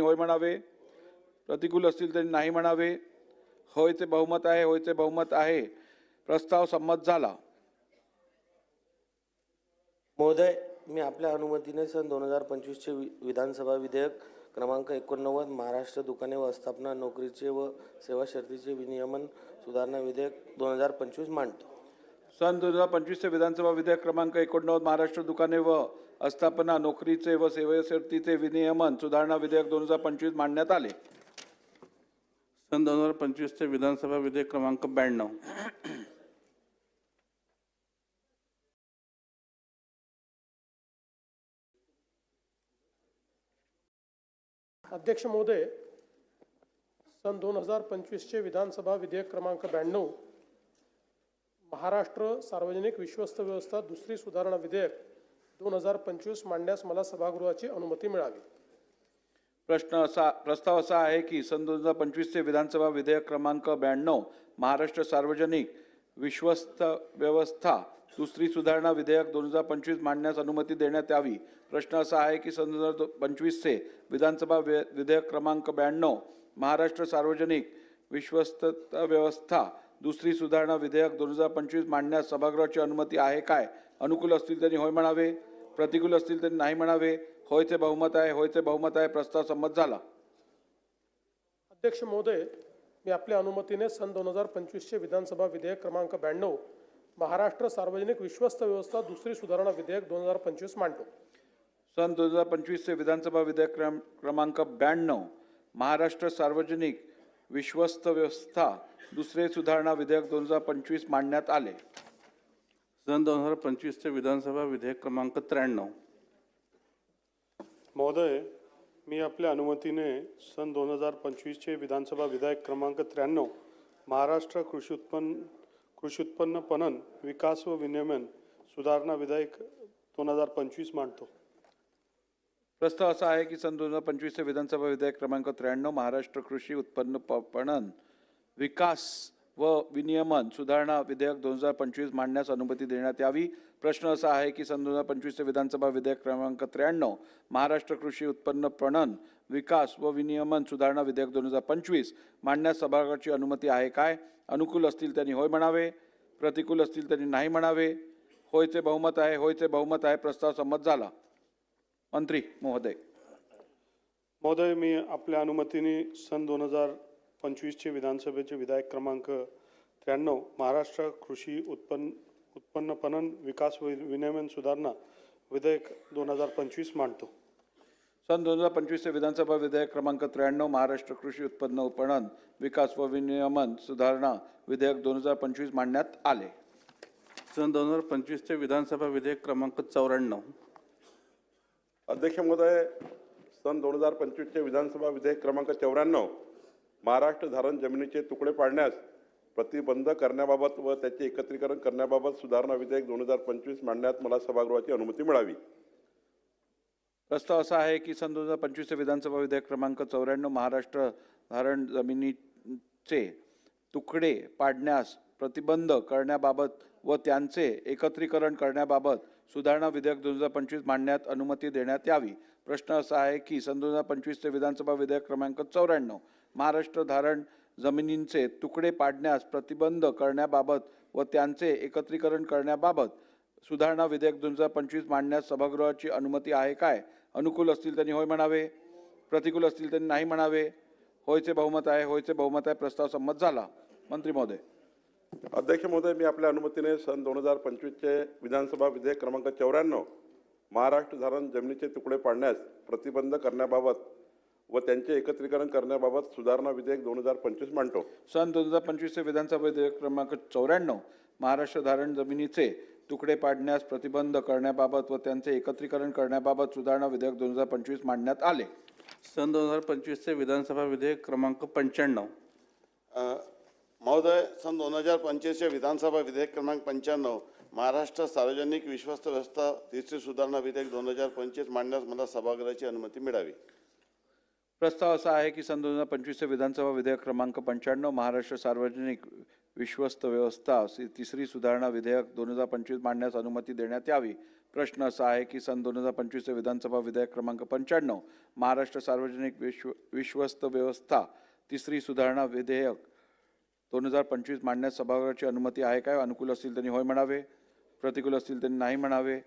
होय म्हणावे? प्रतिकूल असतील तरी नाही म्हणावे. होयचे बहुमत आहे होयचे बहुमत आहे. प्रस्ताव संमत झाला. महोदय मी आपल्या अनुमतीने सन दोन हजार पंचवीसचे वि विधानसभा विधेयक क्रमांक एकोणनव्वद महाराष्ट्र दुकाने व आस्थापना नोकरीचे व सेवा शर्तीचे विनियमन सुधारणा विधेयक दोन हजार पंचवीस मांडतो. सन दोन हजार पंचवीसचे विधानसभा विधेयक क्रमांक एकोणनव्वद महाराष्ट्र दुकाने व आस्थापना नोकरीचे व सेवेशर्तीचे विनियमन सुधारणा विधेयक दोन हजार पंचवीस मांडण्यात आले. सन दोन हजार पंचवीसचे विधानसभा विधेयक क्रमांक ब्याण्णव. अध्यक्ष महोदय सन दोन हजार पंचवीसचे विधानसभा विधेयक क्रमांक ब्याण्णव महाराष्ट्र सार्वजनिक विश्वस्त व्यवस्था दुसरी सुधारणा विधेयक दोन हजार पंचवीस मांडण्यास मला सभागृहाची अनुमती मिळावी. प्रश्न असा प्रस्ताव असा आहे की सन दोन हजार पंचवीसचे विधानसभा विधेयक क्रमांक ब्याण्णव महाराष्ट्र सार्वजनिक विश्वस्त व्यवस्था दुसरी सुधारणा विधेयक दोन हजार पंचवीस मांडण्यास अनुमती देण्यात यावी. प्रश्न असा आहे की सन दोन हजार पंचवीसचे विधानसभा वि- विधेयक क्रमांक ब्याण्णव महाराष्ट्र सार्वजनिक विश्वस्त व्यवस्था दुसरी सुधारणा विधेयक दोन हजार पंचवीस मांडण्यास सभागृहाची अनुमती आहे काय? अनुकूल असतील त्यांनी होय म्हणावे? प्रतिकूल असतील त्यांनी नाही म्हणावे? होयचे बहुमत आहे होयचे बहुमत आहे प्रस्ताव संमत झाला. अध्यक्ष महोदय मी आपल्या अनुमतीने सन दोन हजार पंचवीसचे विधानसभा विधेयक क्रमांक ब्याण्णव महाराष्ट्र सार्वजनिक विश्वस्त व्यवस्था दुसरी सुधारणा विधेयक दोन हजार पंचवीस मांडतो. सन दोन हजार पंचवीसचे विधानसभा विधेयक क्रम क्रमांक ब्याण्णव महाराष्ट्र सार्वजनिक विश्वस्त व्यवस्था दुसरे सुधारणा विधेयक दोन हजार पंचवीस मांडण्यात आले. सन दोन हजार पंचवीसचे विधानसभा विधेयक क्रमांक त्र्याण्णव. महोदय मी आपल्या अनुमतीने सन दोन हजार पंचवीसचे विधानसभा विधायक क्रमांक त्र्याण्णव महाराष्ट्र कृषी उत्पन्न कृषी उत्पन्न पणन विकास व विनियमन सुधारणा विधेयक दोन हजार पंचवीस मांडतो. प्रस्ताव असा आहे की सन दोन हजार पंचवीसचे विधानसभा विधेयक क्रमांक त्र्याण्णव महाराष्ट्र कृषी उत्पन्न प- पणन विकास व विनियमन सुधारणा विधेयक दोन हजार पंचवीस मांडण्यास अनुमती देण्यात यावी. प्रश्न असा आहे की सन दोन हजार पंचवीसचे विधानसभा विधेयक क्रमांक त्र्याण्णव महाराष्ट्र कृषी उत्पन्न पणन विकास व विनियमन सुधारणा विधेयक दोन हजार पंचवीस मांडण्यास सभागृहाची अनुमती आहे काय? अनुकूल असतील त्यांनी होय म्हणावे. प्रतिकूल असतील त्यांनी नाही म्हणावे. होयचे बहुमत आहे होयचे बहुमत आहे प्रस्ताव संमत झाला. मंत्री महोदय. महोदय मी आपल्या अनुमतीने सन दोन हजार पंचवीसचे विधानसभेचे विधायक क्रमांक त्र्याण्णव महाराष्ट्र कृषी उत्पन्न उत्पन्न पणन विकास व विनियमन सुधारणा विधेयक दोन हजार पंचवीस मांडतो. सन दोन हजार पंचवीसचे विधानसभा विधेयक क्रमांक त्र्याण्णव महाराष्ट्र कृषी उत्पन्न पणन विकास व विनियमन सुधारणा विधेयक दोन हजार पंचवीस मांडण्यात आले. सन दोन हजार पंचवीसचे विधानसभा विधेयक क्रमांक चौऱ्याण्णव. अध्यक्ष महोदय सन दोन हजार पंचवीसचे विधानसभा विधेयक क्रमांक चौऱ्याण्णव महाराष्ट्र धारण जमिनीचे तुकडे पाडण्यास प्रतिबंध करण्याबाबत व त्याचे एकत्रीकरण करण्याबाबत सुधारणा विधेयक दोन हजार पंचवीस मांडण्यात मला सभागृहाची अनुमती मिळावी. प्रस्ताव असा आहे की सन दोन हजार पंचवीसचे विधानसभा विधेयक क्रमांक चौऱ्याण्णव महाराष्ट्र धारण जमिनीचे तुकडे पाडण्यास प्रतिबंध करण्याबाबत व त्यांचे एकत्रीकरण करण्याबाबत सुधारणा विधेयक दोन हजार पंचवीस मांडण्यात अनुमती देण्यात यावी. प्रश्न असा आहे की सन दोन हजार पंचवीसचे विधानसभा विधेयक क्रमांक चौऱ्याण्णव महाराष्ट्र धारण जमिनींचे तुकडे पाडण्यास प्रतिबंध करण्याबाबत व त्यांचे एकत्रीकरण करण्याबाबत सुधारणा विधेयक दोन हजार पंचवीस मांडण्यास सभागृहाची अनुमती आहे काय? अनुकूल असतील त्यांनी होय म्हणावे? प्रतिकूल असतील त्यांनी नाही म्हणावे? होयचे बहुमत आहे होयचे बहुमत आहे प्रस्ताव संमत झाला. मंत्री महोदय. अध्यक्ष महोदय मी आपल्या अनुमतीने सन दोन हजार पंचवीसचे विधानसभा विधेयक क्रमांक चौऱ्याण्णव महाराष्ट्र धारण जमिनीचे तुकडे पाडण्यास प्रतिबंध करण्याबाबत व त्यांचे एकत्रीकरण करण्याबाबत सुधारणा विधेयक दोन हजार पंचवीस मांडतो. सन दोन हजार पंचवीसचे विधानसभा विधेयक क्रमांक चौऱ्याण्णव महाराष्ट्र धारण जमिनीचे तुकडे पाडण्यास प्रतिबंध करण्याबाबत व त्यांचे एकत्रीकरण करण्याबाबत सुधारणा विधेयक दोन हजार पंचवीस मांडण्यात आले. सन दोन हजार पंचवीसचे विधानसभा विधेयक क्रमांक पंच्याण्णव. महोदय सन दोन हजार पंचवीसच्या विधानसभा विधेयक क्रमांक पंच्याण्णव महाराष्ट्र सार्वजनिक विश्वस्त व्यवस्था तिसरी सुधारणा विधेयक दोन हजार पंचवीस मांडण्यास मला सभागृहाची अनुमती मिळावी. प्रस्ताव असा आहे की सन दोन हजार पंचवीसचे विधानसभा विधेयक क्रमांक पंच्याण्णव महाराष्ट्र सार्वजनिक विश्वस्त व्यवस्था तिसरी सुधारणा विधेयक दोन हजार पंचवीस मांडण्यास अनुमती देण्यात यावी. प्रश्न असा आहे की सन दोन हजार पंचवीसचे विधानसभा विधेयक क्रमांक पंच्याण्णव महाराष्ट्र सार्वजनिक विश्व विश्वस्त व्यवस्था तिसरी सुधारणा विधेयक दोन हजार पंचवीस मांडण्यास सभागृहाची अनुमती आहे काय? अनुकूल असतील त्यांनी होय म्हणावे. प्रतिकूल असतील त्यांनी नाही म्हणावे.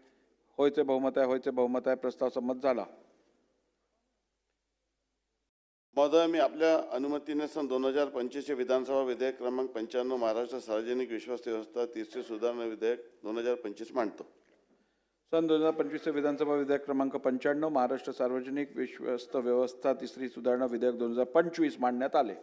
होयचे बहुमत आहे होयचे बहुमत आहे प्रस्ताव संमत झाला. महोदय मी आपल्या अनुमतीने सन दोन हजार पंचवीसचे विधानसभा विधेयक क्रमांक पंच्याण्णव महाराष्ट्र सार्वजनिक विश्वास व्यवस्था तिसरी सुधारणा विधेयक दोन हजार पंचवीस मांडतो. सन दोन हजार पंचवीसचे विधानसभा विधेयक क्रमांक पंच्याण्णव महाराष्ट्र सार्वजनिक विश्वस्त व्यवस्था तिसरी सुधारणा विधेयक दोन हजार पंचवीस मांडण्यात आले.